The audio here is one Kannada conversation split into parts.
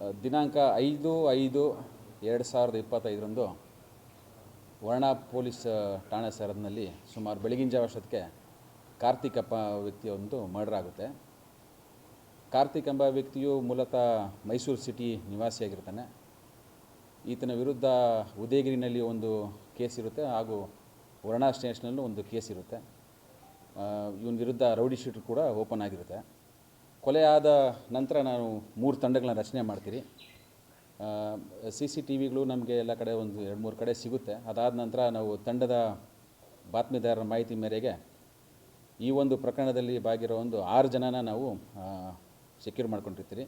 ದಿನಾಂಕ ಐದು ಐದು ಎರಡು ಸಾವಿರದ ಇಪ್ಪತ್ತೈದರಂದು ವರ್ಣ ಪೊಲೀಸ್ ಠಾಣೆ ಸರದಿನಲ್ಲಿ ಸುಮಾರು ಬೆಳಗಿನ ಜಾವ ಅಷ್ಟೊತ್ತಿಗೆ ಕಾರ್ತಿಕ್ ಎಂಬ ವ್ಯಕ್ತಿಯೊಂದು ಮರ್ಡರ್ ಆಗುತ್ತೆ. ಕಾರ್ತಿಕ್ ಎಂಬ ವ್ಯಕ್ತಿಯು ಮೂಲತಃ ಮೈಸೂರು ಸಿಟಿ ನಿವಾಸಿಯಾಗಿರ್ತಾನೆ. ಈತನ ವಿರುದ್ಧ ಉದಯಗಿರಿನಲ್ಲಿ ಒಂದು ಕೇಸ್ ಇರುತ್ತೆ ಹಾಗೂ ವರ್ಣ ಸ್ಟೇಷನಲ್ಲೂ ಒಂದು ಕೇಸ್ ಇರುತ್ತೆ. ಇವನ ವಿರುದ್ಧ ರೌಡಿ ಶೀಟ್ ಕೂಡ ಓಪನ್ ಆಗಿರುತ್ತೆ. ಕೊಲೆ ಆದ ನಂತರ ನಾನು ಮೂರು ತಂಡಗಳನ್ನ ರಚನೆ ಮಾಡ್ತೀರಿ. ಸಿ ಸಿ ಟಿ ವಿಗಳು ನಮಗೆ ಎಲ್ಲ ಕಡೆ ಒಂದು ಎರಡು ಮೂರು ಕಡೆ ಸಿಗುತ್ತೆ. ಅದಾದ ನಂತರ ನಾವು ತಂಡದ ಬಾತ್ಮಿದಾರರ ಮಾಹಿತಿ ಮೇರೆಗೆ ಈ ಒಂದು ಪ್ರಕರಣದಲ್ಲಿ ಬಾಗಿರೋ ಒಂದು ಆರು ಜನನ ನಾವು ಸೆಕ್ಯೂರ್ ಮಾಡ್ಕೊಂಡಿರ್ತೀರಿ.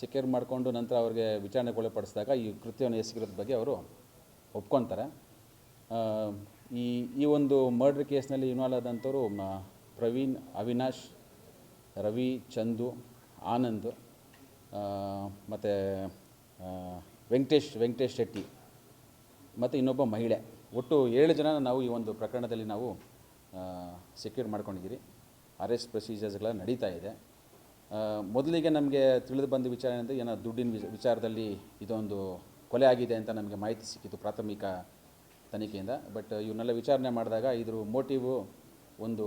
ಸೆಕ್ಯೂರ್ ಮಾಡಿಕೊಂಡು ನಂತರ ಅವ್ರಿಗೆ ವಿಚಾರಣೆಗೊಳಪಡಿಸಿದಾಗ ಈ ಕೃತ್ಯವನ್ನು ಎಸಗಿರೋದ್ರ ಬಗ್ಗೆ ಅವರು ಒಪ್ಕೊತಾರೆ. ಈ ಈ ಒಂದು ಮರ್ಡ್ರ್ ಕೇಸ್ನಲ್ಲಿ ಇನ್ವಾಲ್ವ್ ಆದಂಥವರು ಪ್ರವೀಣ್, ಅವಿನಾಶ್ ರವಿ, ಚಂದು, ಆನಂದ್ ಮತ್ತು ವೆಂಕಟೇಶ್ ವೆಂಕಟೇಶ್ ಶೆಟ್ಟಿ ಮತ್ತು ಇನ್ನೊಬ್ಬ ಮಹಿಳೆ. ಒಟ್ಟು ಏಳು ಜನ ನಾವು ಈ ಒಂದು ಪ್ರಕರಣದಲ್ಲಿ ನಾವು ಸೆಕ್ಯೂರ್ ಮಾಡ್ಕೊಂಡಿದ್ದೀರಿ. ಅರೆಸ್ಟ್ ಪ್ರೊಸೀಜರ್ಸ್ಗಳ ನಡೀತಾ ಇದೆ. ಮೊದಲಿಗೆ ನಮಗೆ ತಿಳಿದು ಬಂದ ವಿಚಾರ ಏನಂದರೆ, ಏನೋ ದುಡ್ಡಿನ ವಿಚಾರದಲ್ಲಿ ಇದೊಂದು ಕೊಲೆ ಆಗಿದೆ ಅಂತ ನಮಗೆ ಮಾಹಿತಿ ಸಿಕ್ಕಿತು ಪ್ರಾಥಮಿಕ ತನಿಖೆಯಿಂದ. ಬಟ್ ಇವನ್ನೆಲ್ಲ ವಿಚಾರಣೆ ಮಾಡಿದಾಗ ಇದ್ರ ಮೋಟಿವು ಒಂದು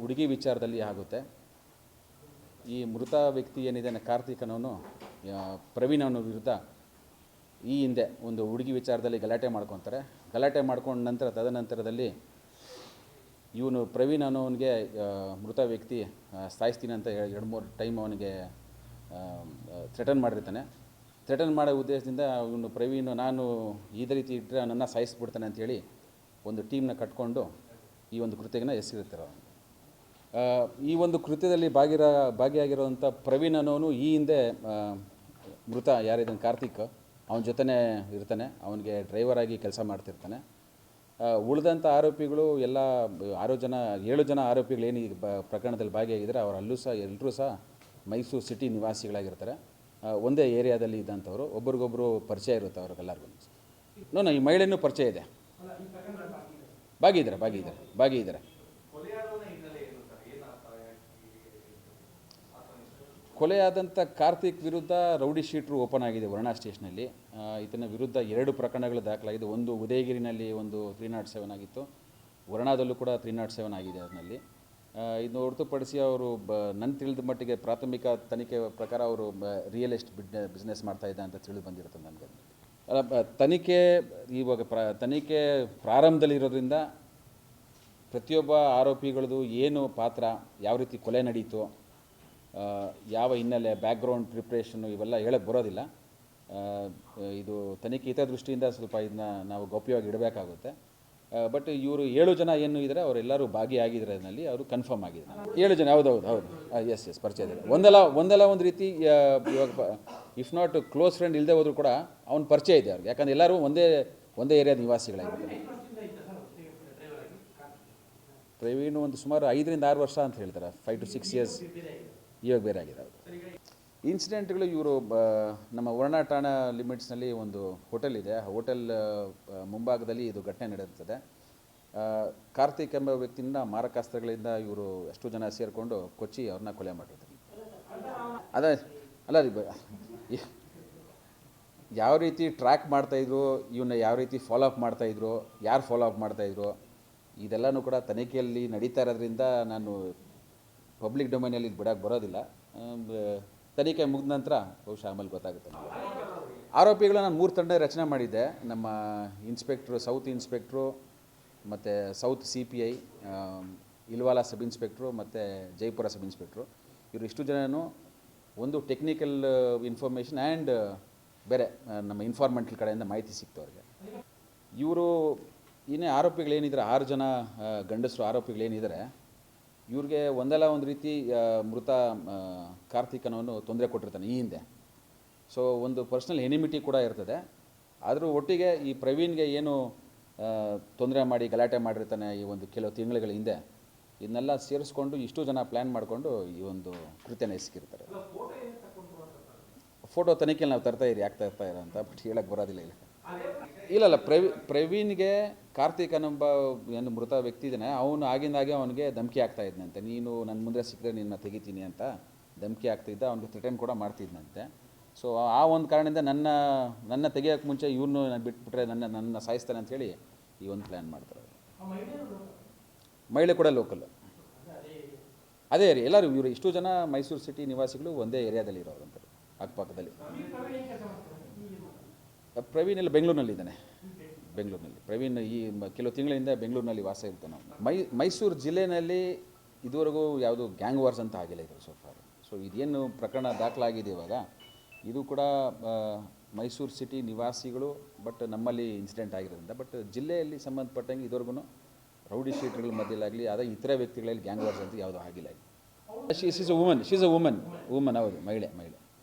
ಹುಡುಗಿ ವಿಚಾರದಲ್ಲಿ ಆಗುತ್ತೆ. ಈ ಮೃತ ವ್ಯಕ್ತಿ ಏನಿದ್ದಾನೆ ಕಾರ್ತಿಕನವನು ಪ್ರವೀಣ್ ಅವನ ವಿರುದ್ಧ ಈ ಹಿಂದೆ ಒಂದು ಹುಡುಗಿ ವಿಚಾರದಲ್ಲಿ ಗಲಾಟೆ ಮಾಡ್ಕೊತಾರೆ. ಗಲಾಟೆ ಮಾಡ್ಕೊಂಡ ನಂತರ, ತದನಂತರದಲ್ಲಿ ಇವನು ಪ್ರವೀಣ್ ಅನ್ನೋವನಿಗೆ ಮೃತ ವ್ಯಕ್ತಿ ಸಾಯಿಸ್ತೀನಿ ಅಂತ ಎರಡು ಮೂರು ಟೈಮ್ ಅವನಿಗೆ ಥ್ರೆಟನ್ ಮಾಡಿರ್ತಾನೆ. ಥ್ರೆಟನ್ ಮಾಡೋ ಉದ್ದೇಶದಿಂದ ಇವನು ಪ್ರವೀಣ್, ನಾನು ಇದೇ ರೀತಿ ಇಟ್ಟರೆ ನನ್ನ ಸಾಯಿಸ್ಬಿಡ್ತಾನೆ ಅಂತೇಳಿ ಒಂದು ಟೀಮ್ನ ಕಟ್ಕೊಂಡು ಈ ಒಂದು ಕೃತ್ಯನ ಎಸಗಿರ್ತಾರೆ ಅವನು. ಈ ಒಂದು ಕೃತ್ಯದಲ್ಲಿ ಭಾಗಿರ, ಭಾಗಿಯಾಗಿರುವಂಥ ಪ್ರವೀಣ್ ಅನ್ನೋನು ಈ ಹಿಂದೆ ಮೃತ ಯಾರಿದ್ದಾನೆ ಕಾರ್ತಿಕ್, ಅವನ ಜೊತೆನೇ ಇರ್ತಾನೆ, ಅವನಿಗೆ ಡ್ರೈವರ್ ಆಗಿ ಕೆಲಸ ಮಾಡ್ತಿರ್ತಾನೆ. ಉಳಿದಂಥ ಆರೋಪಿಗಳು ಎಲ್ಲ, ಆರು ಜನ, ಏಳು ಜನ ಆರೋಪಿಗಳು ಏನು ಈ ಪ್ರಕರಣದಲ್ಲಿ ಭಾಗಿಯಾಗಿದ್ದಾರೆ, ಅವರು ಅಲ್ಲೂ ಸಹ ಎಲ್ಲರೂ ಸಹ ಮೈಸೂರು ಸಿಟಿ ನಿವಾಸಿಗಳಾಗಿರ್ತಾರೆ. ಒಂದೇ ಏರಿಯಾದಲ್ಲಿ ಇದ್ದಂಥವ್ರು ಒಬ್ರಿಗೊಬ್ಬರು ಪರಿಚಯ ಇರುತ್ತೆ ಅವ್ರಿಗೆಲ್ಲರಿಗೂ. ನೋ ನೋ, ಈ ಮಹಿಳೆಯೂ ಪರಿಚಯ ಇದೆ. ಭಾಗಿದ್ದಾರೆ ಭಾಗಿದ್ದಾರೆ ಭಾಗಿದ್ದಾರೆ. ಕೊಲೆಯಾದಂಥ ಕಾರ್ತಿಕ್ ವಿರುದ್ಧ ರೌಡಿ ಶೀಟ್ರು ಓಪನ್ ಆಗಿದೆ ವರ್ಣಾ ಸ್ಟೇಷನಲ್ಲಿ. ಈತನ ವಿರುದ್ಧ ಎರಡು ಪ್ರಕರಣಗಳು ದಾಖಲಾಗಿದೆ. ಒಂದು ಉದಯಗಿರಿನಲ್ಲಿ ಒಂದು ತ್ರೀ ನಾಟ್ ಸೆವೆನ್ ಆಗಿತ್ತು. ವರ್ಣಾದಲ್ಲೂ ಕೂಡ ತ್ರೀ ನಾಟ್ ಸೆವೆನ್ ಆಗಿದೆ ಅದರಲ್ಲಿ. ಇದನ್ನು ಹೊರತುಪಡಿಸಿ ಅವರು ಬ ನನ್ನ ತಿಳಿದ ಮಟ್ಟಿಗೆ ಪ್ರಾಥಮಿಕ ತನಿಖೆ ಪ್ರಕಾರ ಅವರು ರಿಯಲ್ ಎಸ್ಟ್ ಬಿಡ್ನೆ ಬಿಸ್ನೆಸ್ ಮಾಡ್ತಾ ಇದ್ದ ಅಂತ ತಿಳಿದು ಬಂದಿರುತ್ತೆ ನನಗೆ ಅಲ್ಲ ತನಿಖೆ ಇವಾಗ ಪ್ರ, ತನಿಖೆ ಪ್ರಾರಂಭದಲ್ಲಿರೋದ್ರಿಂದ ಪ್ರತಿಯೊಬ್ಬ ಆರೋಪಿಗಳದು ಏನು ಪಾತ್ರ, ಯಾವ ರೀತಿ ಕೊಲೆ ನಡೀತು ಯಾವ ಹಿನ್ನೆಲೆ ಬ್ಯಾಕ್ಗ್ರೌಂಡ್ ಪ್ರಿಪ್ರೇಷನ್ನು ಇವೆಲ್ಲ ಹೇಳಕ್ಕೆ ಬರೋದಿಲ್ಲ. ಇದು ತನಿಖೆ ಹಿತದೃಷ್ಟಿಯಿಂದ ಸ್ವಲ್ಪ ಇದನ್ನ ನಾವು ಗೌಪ್ಯವಾಗಿ ಇಡಬೇಕಾಗುತ್ತೆ. ಬಟ್ ಇವರು ಏಳು ಜನ ಏನು ಇದ್ದಾರೆ ಅವರೆಲ್ಲರೂ ಭಾಗಿಯಾಗಿದ್ದಾರೆ ಅದರಲ್ಲಿ ಅವರು ಕನ್ಫರ್ಮ್ ಆಗಿದ್ದಾರೆ. ಏಳು ಜನ, ಹೌದು ಹೌದು ಹೌದು. ಎಸ್ ಎಸ್ ಪರಿಚಯ ಇದೆ. ಒಂದಲ್ಲ ಒಂದಲ್ಲ ಒಂದು ರೀತಿ ಇವಾಗ ಇಫ್ ನಾಟ್ ಕ್ಲೋಸ್ ಫ್ರೆಂಡ್ ಇಲ್ಲದೆ ಹೋದರೂ ಕೂಡ ಅವ್ನ ಪರಿಚಯ ಇದೆ ಅವ್ರಿಗೆ. ಯಾಕಂದ್ರೆ ಎಲ್ಲರೂ ಒಂದೇ ಒಂದೇ ಏರಿಯಾದ ನಿವಾಸಿಗಳಾಗಿದ್ದಾರೆ. ಪ್ರವೀಣ್ ಒಂದು ಸುಮಾರು ಐದರಿಂದ ಆರು ವರ್ಷ ಅಂತ ಹೇಳ್ತಾರೆ. ಫೈವ್ ಟು ಸಿಕ್ಸ್ ಇಯರ್ಸ್ ಇವಾಗ ಬೇರೆ ಆಗಿದೆ ಅವರು ಇನ್ಸಿಡೆಂಟ್ಗಳು ಇವರು ನಮ್ಮ ವರ್ಣಾ ಠಾಣಾ ಲಿಮಿಟ್ಸ್ನಲ್ಲಿ ಒಂದು ಹೋಟೆಲ್ ಇದೆ. ಆ ಹೋಟೆಲ್ ಮುಂಭಾಗದಲ್ಲಿ ಇದು ಘಟನೆ ನಡೆಯುತ್ತದೆ. ಕಾರ್ತಿಕ್ ಎಂಬ ವ್ಯಕ್ತಿಯಿಂದ ಮಾರಕಾಸ್ತ್ರಗಳಿಂದ ಇವರು ಎಷ್ಟು ಜನ ಸೇರಿಕೊಂಡು ಕೊಚ್ಚಿ ಅವ್ರನ್ನ ಕೊಲೆ ಮಾಡಿರ್ತಾರೆ ಅದ, ಅಲ್ಲ, ರೀ ಯಾವ ರೀತಿ ಟ್ರ್ಯಾಕ್ ಮಾಡ್ತಾಯಿದ್ರು ಇವನ್ನ ಯಾವ ರೀತಿ ಫಾಲೋ ಅಪ್ ಮಾಡ್ತಾಯಿದ್ರು ಯಾರು ಫಾಲೋ ಅಪ್ ಮಾಡ್ತಾಯಿದ್ರು ಇದೆಲ್ಲನೂ ಕೂಡ ತನಿಖೆಯಲ್ಲಿ ನಡೀತಾ ಇರೋದ್ರಿಂದ ನಾನು ಪಬ್ಲಿಕ್ ಡೊಮೈನಲ್ಲಿ ಬಿಡೋಕ್ಕೆ ಬರೋದಿಲ್ಲ. ತನಿಖೆ ಮುಗಿದ ನಂತರ ಬಹುಶಃ ಆಮೇಲೆ ಗೊತ್ತಾಗುತ್ತೆ. ಆರೋಪಿಗಳು ನಾನು ಮೂರು ತಂಡ ರಚನೆ ಮಾಡಿದ್ದೆ. ನಮ್ಮ ಇನ್ಸ್ಪೆಕ್ಟ್ರು ಸೌತ್ ಇನ್ಸ್ಪೆಕ್ಟ್ರು ಮತ್ತು ಸೌತ್ ಸಿ ಪಿ ಐ ಇಲ್ವಾಲಾ ಸಬ್ ಇನ್ಸ್ಪೆಕ್ಟ್ರು ಮತ್ತು ಜೈಪುರ ಸಬ್ ಇನ್ಸ್ಪೆಕ್ಟ್ರು ಇವರು ಇಷ್ಟು ಜನನೂ ಒಂದು ಟೆಕ್ನಿಕಲ್ ಇನ್ಫಾರ್ಮೇಷನ್ ಆ್ಯಂಡ್ ಬೇರೆ ನಮ್ಮ ಇನ್ಫಾರ್ಮೆಂಟ್ ಕಡೆಯಿಂದ ಮಾಹಿತಿ ಸಿಕ್ತು ಅವ್ರಿಗೆ. ಇವರು ಏನೇ ಆರೋಪಿಗಳೇನಿದ್ದಾರೆ ಆರು ಜನ ಗಂಡಸರು ಆರೋಪಿಗಳೇನಿದ್ದಾರೆ ಇವ್ರಿಗೆ ಒಂದಲ್ಲ ಒಂದು ರೀತಿ ಮೃತ ಕಾರ್ತಿಕನವನು ತೊಂದರೆ ಕೊಟ್ಟಿರ್ತಾನೆ ಈ ಹಿಂದೆ. ಸೊ ಒಂದು ಪರ್ಸ್ನಲ್ ಎನಿಮಿಟಿ ಕೂಡ ಇರ್ತದೆ. ಆದರೂ ಒಟ್ಟಿಗೆ ಈ ಪ್ರವೀಣ್ಗೆ ಏನು ತೊಂದರೆ ಮಾಡಿ ಗಲಾಟೆ ಮಾಡಿರ್ತಾನೆ ಈ ಒಂದು ಕೆಲವು ತಿಂಗಳುಗಳ ಹಿಂದೆ ಇದನ್ನೆಲ್ಲ ಸೇರಿಸ್ಕೊಂಡು ಇಷ್ಟು ಜನ ಪ್ಲ್ಯಾನ್ ಮಾಡಿಕೊಂಡು ಈ ಒಂದು ಕೃತ್ಯನ ಎಸಗಿರ್ತಾರೆ. ಫೋಟೋ ತನಿಖೆಯಲ್ಲಿ ನಾವು ತರ್ತಾ ಇರಿ ಯಾಕೆ ತರ್ತಾ ಇರೋ ಅಂತ ಬಟ್ ಹೇಳಕ್ಕೆ ಬರೋದಿಲ್ಲ ಇಲ್ಲ ಇಲ್ಲ ಇಲ್ಲ ಪ್ರವೀ ಪ್ರವೀಣ್ಗೆ ಕಾರ್ತಿಕ್ ಅನ್ನೊಬ್ಬ ಏನು ಮೃತ ವ್ಯಕ್ತಿ ಇದ್ದಾನೆ ಅವನು ಆಗಿಂದಾಗೆ ಅವನಿಗೆ ಧಮಕಿ ಆಗ್ತಾ ಇದ್ನಂತೆ. ನೀನು ನನ್ನ ಮುಂದೆ ಸಿಕ್ಕರೆ ನಿನ್ನ ತೆಗಿತೀನಿ ಅಂತ ಧಮಕಿ ಆಗ್ತಿದ್ದ ಅವನಿಗೆ ಥ್ರಿಟನ್ ಕೂಡ ಮಾಡ್ತಿದ್ನಂತೆ. ಸೊ ಆ ಒಂದು ಕಾರಣದಿಂದ ನನ್ನ ನನ್ನ ತೆಗಿಯೋಕೆ ಮುಂಚೆ ಇವನು ನಾನು ಬಿಟ್ಬಿಟ್ರೆ ನನ್ನ ನನ್ನ ಸಾಯಿಸ್ತಾನೆ ಹೇಳಿ ಈ ಒಂದು ಪ್ಲ್ಯಾನ್ ಮಾಡ್ತಾರೆ ಮಹಿಳೆ ಕೂಡ ಲೋಕಲ್ ಅದೇ ರೀ ಎಲ್ಲರೂ ಇವರು ಇಷ್ಟು ಜನ ಮೈಸೂರು ಸಿಟಿ ನಿವಾಸಿಗಳು ಒಂದೇ ಏರಿಯಾದಲ್ಲಿ ಇರೋರು ಅಂತ ಅಕ್ಕಪಕ್ಕದಲ್ಲಿ. ಪ್ರವೀಣ್ ಎಲ್ಲ ಬೆಂಗಳೂರಿನಲ್ಲಿದ್ದಾನೆ. ಬೆಂಗಳೂರಿನಲ್ಲಿ. ಪ್ರವೀಣ್ ಈ ಕೆಲವು ತಿಂಗಳಿಂದ ಬೆಂಗಳೂರಿನಲ್ಲಿ ವಾಸ ಇರ್ತಾನೆ ನಾವು ಮೈ, ಮೈಸೂರು ಜಿಲ್ಲೆಯಲ್ಲಿ ಇದುವರೆಗೂ ಯಾವುದು ಗ್ಯಾಂಗ್ ವಾರ್ಸ್ ಅಂತ ಆಗಿಲ್ಲ ಇದು ಸೊ ಫಾರ್ ಸೊ ಇದೇನು ಪ್ರಕರಣ ದಾಖಲಾಗಿದೆ ಇವಾಗ. ಇದು ಕೂಡ ಮೈಸೂರು ಸಿಟಿ ನಿವಾಸಿಗಳು ಬಟ್ ನಮ್ಮಲ್ಲಿ ಇನ್ಸಿಡೆಂಟ್ ಆಗಿರೋದ್ರಿಂದ. ಬಟ್ ಜಿಲ್ಲೆಯಲ್ಲಿ ಸಂಬಂಧಪಟ್ಟಂಗೆ ಇದುವರೆಗೂ ರೌಡಿ ಶೀಟ್ಗಳ ಮಧ್ಯದಲ್ಲಾಗಲಿ ಅದೇ ಇತರ ವ್ಯಕ್ತಿಗಳಲ್ಲಿ ಗ್ಯಾಂಗ್ ವಾರ್ಸ್ ಅಂತ ಯಾವುದೂ ಆಗಿಲ್ಲ she's is a woman she's a woman woman ಹೌದು, ಮಹಿಳೆ ಮಹಿಳೆ.